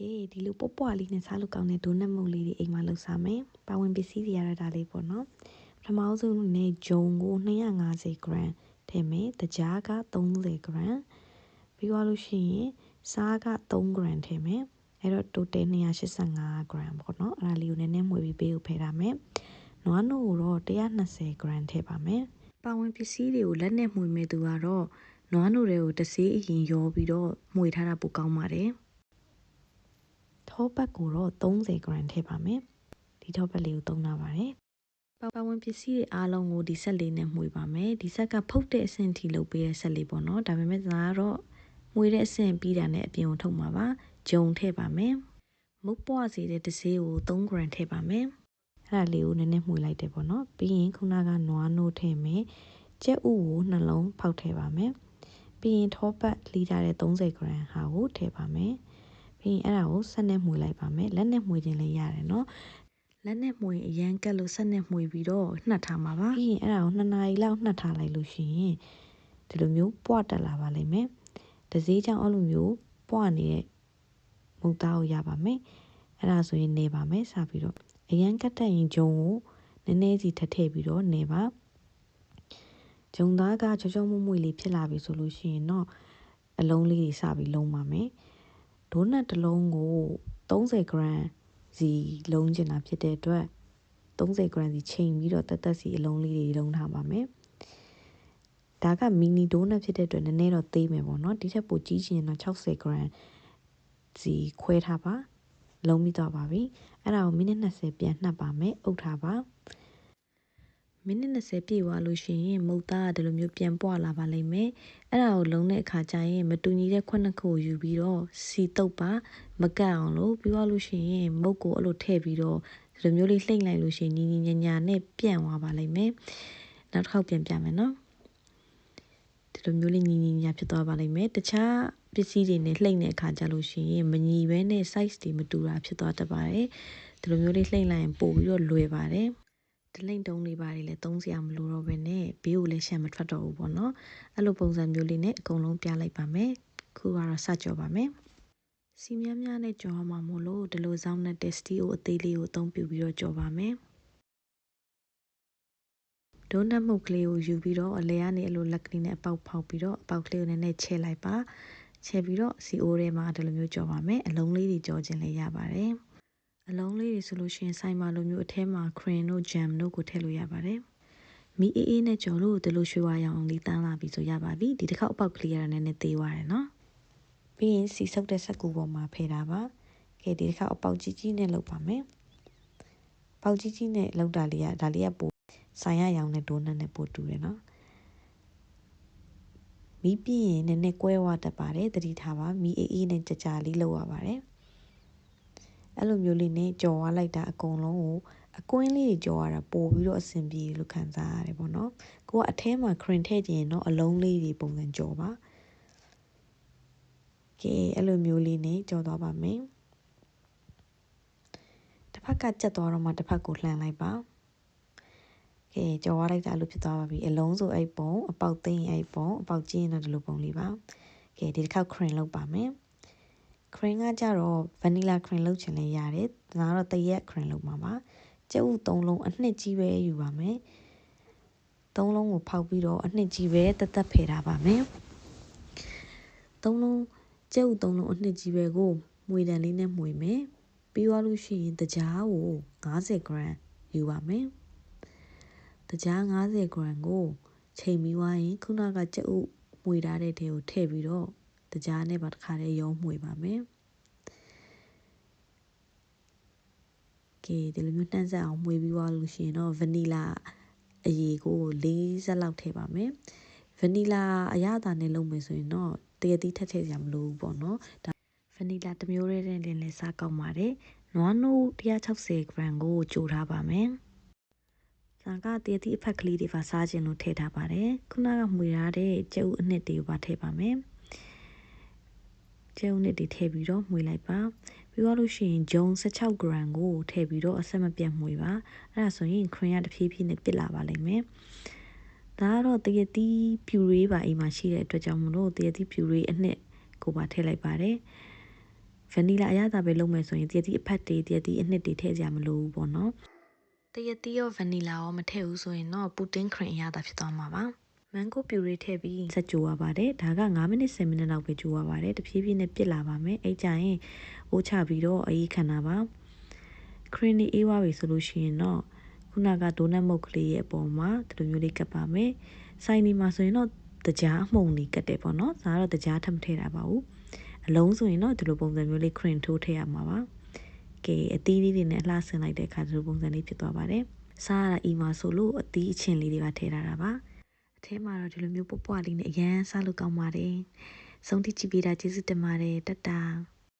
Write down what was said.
ကဲဒီလိုပွားပွားလေးနဲ့စားလို့ကောင်းတဲ့ဒိုနတ်မုတ်လေးတွေအိမ်မှာလုပ်စားမယ်။ပါဝင်ပစ္စည်းတွေရတာဒါလေးပေါ့နော်။ပထမဆုံးနဲ့ဂျုံကို250 gram ထည့်မယ်။တကြားက30 gram ပြီးသွားလို့ရှိရင်စားက3 gram ထည့်မယ်။အဲ့တော့ total 285 gram ပေါ့နော်။အဲ့ဒါလေးကိုနည်းနည်းမှွေပြီးပေးကိုဖယ်ထားမယ်။နွားနို့ကိုတော့120 gram ထည့်ပါမယ်။ပါဝင်ပစ္စည်းတွေကိုလက်နဲ့မှွေမဲ့သူကတော့နွားနို့တွေကိုတစ်စေးအရင်ရောပြီးတော့မှွေထားတာပိုကောင်းပါတယ်။ ထောပတ်ကိုတော့30 gram ထည့်ပါမယ်ဒီထောပတ်လေးကိုသုံးထားပါတယ်ပါဝင်ပစ္စည်းတွေအားလုံးကိုဒီဆက်လေးနဲ့မှွေပါမယ်ဒီဆက်ကဖုတ်တဲ့အဆင့်ထိလုပ်ပေးတဲ့ဆက်လေးပေါ့နော်ဒါပေမဲ့ဒါကတော့မှွေတဲ့အဆင့်ပြီးတာနဲ့အပြင်ကိုထုတ်မှာပါဂျုံထည့်ပါမယ်မုတ်ပွားစေတဲ့တစေးကို3 gram ထည့်ပါမယ်အဲ့ဒါလေးကိုနည်းနည်းမှွေလိုက်တယ်ပေါ့နော်ပြီးရင်ခုနကနွားနို့ထည့်မယ်ကြက်ဥကိုနှလုံးဖောက်ထည့်ပါမယ်ပြီးရင်ထောပတ်လီထားတဲ့30 gram ဟာကိုထည့်ပါမယ် ပြီးရင်အဲ့ဒါကိုဆက်နဲ့မှွေလိုက်ပါမယ်လက်နဲ့မှွေခြင်းလည်းရတယ်နော်လက်နဲ့မှွေအရန်ကက်လို့ဆက်နဲ့မှွေပြီးတော့နှက်ထားမှာပါပြီးရင်အဲ့ဒါကို2နာရီလောက်နှက်ထားလိုက်လို့ရှိရင်ဒီလိုမျိုးပွားတက်လာပါလိမ့်မယ်ဒဇေးချောင်းအဲ့လိုမျိုးပွားနေတဲ့မုတ်သားကိုရပါမယ်အဲ့ဒါဆိုရင်နေပါမယ်စပြီးတော့အရန်ကက်တက်ရင်ဂျုံကိုနည်းနည်းစီထထည့်ပြီးတော့နေပါဂျုံသားကချောချောမွမွေလေးဖြစ်လာပြီဆိုလို့ရှိရင်တော့အလုံးလေးတွေစပြီးလုံးပါမယ် ဒိုနတ်တစ်လုံးကို30 gram စီလုံးချင်တာဖြစ်တဲ့အတွက်30 gram စီချိန်ပြီးတော့တက်တက်စီအလုံးလေးတွေလုံးထားပါမယ်ဒါကမီနီဒိုနတ်ဖြစ်တဲ့အတွက်နည်းနည်းတော့သေးမယ်ပေါ့နော်ဒီထက်ပိုကြီးချင်ရင်တော့60 gram စီခွဲထားပါလုံးပြီးတော့ပါပြီအဲ့ဒါကိုမိနစ်20ပြန်နှက်ပါမယ်အုပ်ထားပါ မိနစ်20ပြည့်သွားလို့ရှိရင်မုတ်သားကဒီလိုမျိုးပြန်ပွားလာပါလိမ့်မယ်အဲ့ဒါကိုလုံးတဲ့အခါကျရင်မတူညီတဲ့ခွက်နှစ်ခုကိုယူပြီးတော့စီတုပ်ပါမကတ်အောင်လို့ပြီးသွားလို့ရှိရင်မုတ်ကိုအဲ့လိုထည့်ပြီးတော့ဒီလိုမျိုးလေးလှိမ့်လိုက်လို့ရှိရင်ညီညီညာညာနဲ့ပြန့်သွားပါလိမ့်မယ်နောက်တစ်ခေါက်ပြန်ပြမယ်နော်ဒီလိုမျိုးလေးညီညီညာဖြစ်သွားပါလိမ့်မယ်တခြားပစ္စည်းတွေနဲ့လှိမ့်တဲ့အခါကျလို့ရှိရင်မညီဘဲနဲ့ size တွေမတူတာဖြစ်သွားတတ်ပါတယ်ဒီလိုမျိုးလေးလှိမ့်လိုက်ရင်ပို့ပြီးတော့လွယ်ပါတယ် ဒလိမ့်တုံးလေးပါတယ်လည်းသုံးစရာမလိုတော့ဘဲနဲ့ဘေးကိုလည်းရှမ်းမထွက်တော့ဘူးပေါ့နော်အဲ့လိုပုံစံမျိုးလေးနဲ့အကုန်လုံးပြလိုက်ပါမယ်ခုကတော့စကြောပါမယ်စီများများနဲ့ကြောမှာမို့လို့ဒီလိုစောင်းနဲ့ testy ကိုအသေးလေးကိုအသုံးပြုပြီးတော့ကြောပါမယ်ဒိုနတ်မုတ်ကလေးကိုယူပြီးတော့အလဲကနေအလိုလက်ကလေးနဲ့အပေါက်ဖောက်ပြီးတော့အပေါက်ကလေးကိုနည်းနည်းချဲလိုက်ပါချဲပြီးတော့စီအိုးထဲမှာဒီလိုမျိုးကြောပါမယ်အလုံးလေးတွေကြောခြင်းလည်းရပါတယ် အလုံးလေးတွေဆိုလို့ရှိရင်ဆိုင်မှာလိုမျိုးအထဲမှာ cream တို့ jam တို့ကိုထည့်လို့ရပါတယ်မီအေးအေးနဲ့ကြော်လို့ဒီလိုရွှေဝါရောင်လေးတန်းလာပြီဆိုရပါပြီဒီတစ်ခေါက်အပေါက်ကလေးရတာနည်းနည်းသေးသွားတယ်နော်ပြီးရင်စီဆုပ်တဲ့စက်ကူပေါ်မှာဖယ်တာပါကဲဒီတစ်ခေါက်အပေါက်ကြီးကြီးနဲ့လုပ်ပါမယ်ပေါက်ကြီးကြီးနဲ့လုပ်တာလေးကဒါလေးကပိုဆိုင်ရရောင်နဲ့ဒိုနတ်နဲ့ပိုတူတယ်နော်မီးပြင်းရင်နည်းနည်းကွဲဝတတ်ပါတယ်တတိထားပါမီးအေးအေးနဲ့ကြကြလေးလုပ်ရပါတယ် အဲ့လိုမျိုးလေးနဲ့ကြော်သွားလိုက်တာအကုန်လုံးကိုအကွင်းလေးတွေကြော်ရတာပို့ပြီးတော့အဆင်ပြေလို့ခံစားရတယ်ပေါ့နော်ကိုကအထဲမှာ cream ထည့်ခြင်းတော့အလုံးလေးတွေပုံစံကြော်ပါကဲအဲ့လိုမျိုးလေးနဲ့ကြော်သွားပါမယ်တစ်ဖက်ကကြက်သွားတော့မှတစ်ဖက်ကိုလှန်လိုက်ပါကဲကြော်ရလိုက်တာလို့ဖြစ်သွားပါပြီအလုံးစုအဲ့ပုံအပေါက်သိမ်းအဲ့ပုံအပေါက်ကျင်းတော့ဒီလိုပုံလေးပါကဲဒီတစ်ခေါက် cream လုပ်ပါမယ် cream ကကြတော့ vanilla cream လုပ်ချင်လဲရတယ်ဒါကတော့တရက် cream လုပ်မှာပါကျုပ်သုံးလုံးအနှစ်ကြီးပဲယူပါမယ်သုံးလုံးကိုဖောက်ပြီးတော့အနှစ်ကြီးပဲတသက်ဖယ်ထားပါမယ်သုံးလုံးကျုပ်သုံးလုံးအနှစ်ကြီးပဲကိုမွေတန်လေးနဲ့မှွေမယ်ပြီးသွားလို့ရှိရင်တကြားကို50 gram ယူပါမယ်တကြား50 gram ကိုချိန်ပြီးွားရင်ခုနကကျုပ်မှွေထားတဲ့ထဲကိုထည့်ပြီးတော့ တကြားနဲ့ပါတစ်ခါတည်းရောမှွေပါမယ်ကဲဒီလိုမျိုးနှံ့ဆက်အောင်မှွေပြီးသွားလို့ရှိရင်တော့ဗနီလာအရည်ကို40လောက်ထည့်ပါမယ်ဗနီလာအရသာနဲ့လုပ်မယ်ဆိုရင်တော့တရသီးထက်ထည့်စရာမလိုဘူးပေါ့နော်ဒါဗနီလာတစ်မျိုးလေးနဲ့လည်းစားကောင်းပါတယ်နွားနို့160 gram ကိုကြိုထားပါမယ်။ဒါကတည်သည့်အဖက်ကလေးတွေပါစားခြင်းလို့ထည့်ထားပါတယ်။ခုနကမှွေထားတဲ့ကျုပ်အနှစ်တွေကိုပါထည့်ပါမယ်။ ကျုပ်အနှစ်တွေထည့်ပြီးတော့မှွေလိုက်ပါ။ပြီးတော့လို့ရှိရင်ဂျုံ16 gram ကိုထည့်ပြီးတော့အဆက်မပြတ်မှွေပါ။အဲ့ဒါဆိုရင် cream ကတဖြည်းဖြည်းနဲ့ပြစ်လာပါလိမ့်မယ်။ဒါကတော့တရတီးဖြူရေးပါအိမ်မှာရှိတဲ့အတွက်ကြောင့်မလို့တရတီးဖြူရေးအနှစ်ကိုပါထည့်လိုက်ပါတယ်။ဗနီလာအရသာပဲလုပ်မယ်ဆိုရင်တရက်တီအဖက်တွေတရက်တီအနှစ်တွေထည့်ကြမလို့ဘူးပေါ့နော်တရက်တီရောဗနီလာရောမထည့်ဘူးဆိုရင်တော့ပူတင်ခရင်အရသာဖြစ်သွားမှာပါ မန်ကိုပြူရေးထည့်ပြီးဆက်ကြိုရပါတယ်ဒါက9မိနစ်10မိနစ်လောက်ပဲကြိုရပါတယ်တဖြည်းဖြည်းနဲ့ပြစ်လာပါမယ်အဲ့ကြရင်အိုးချပြီးတော့အေးခဏပါခရင်နီအေးဝါပြီဆိုလို့ရှိရင်တော့ခုနကဒိုနတ်မုတ်ကလေးရဲ့အပေါ်မှာဒီလိုမျိုးလေးကပ်ပါမယ်ဆိုင်ဒီမှာဆိုရင်တော့တကြားအမှုံလေးကတ်တယ်ပေါ့နော်ဒါကတော့တကြားထပ်မထည့်တာပါဘူးအလုံးဆိုရင်တော့ဒီလိုပုံစံမျိုးလေးခရင်ထိုးထည့်ရမှာပါကဲအသီးလေးတွေနဲ့အလှဆင်လိုက်တဲ့အခါဒီလိုပုံစံလေးဖြစ်သွားပါတယ်စားရတာအီမာဆိုလို့အသီးအချင်းလေးတွေပါထည့်ထားတာပါ အထဲမှာတော့ဒီလိုမျိုးပွပွလေးနဲ့အရန်စားလို့ကောင်းပါတယ်ဆုံးတိကြည့်ပေးတာကျေးဇူးတင်ပါတယ်တတ်တာ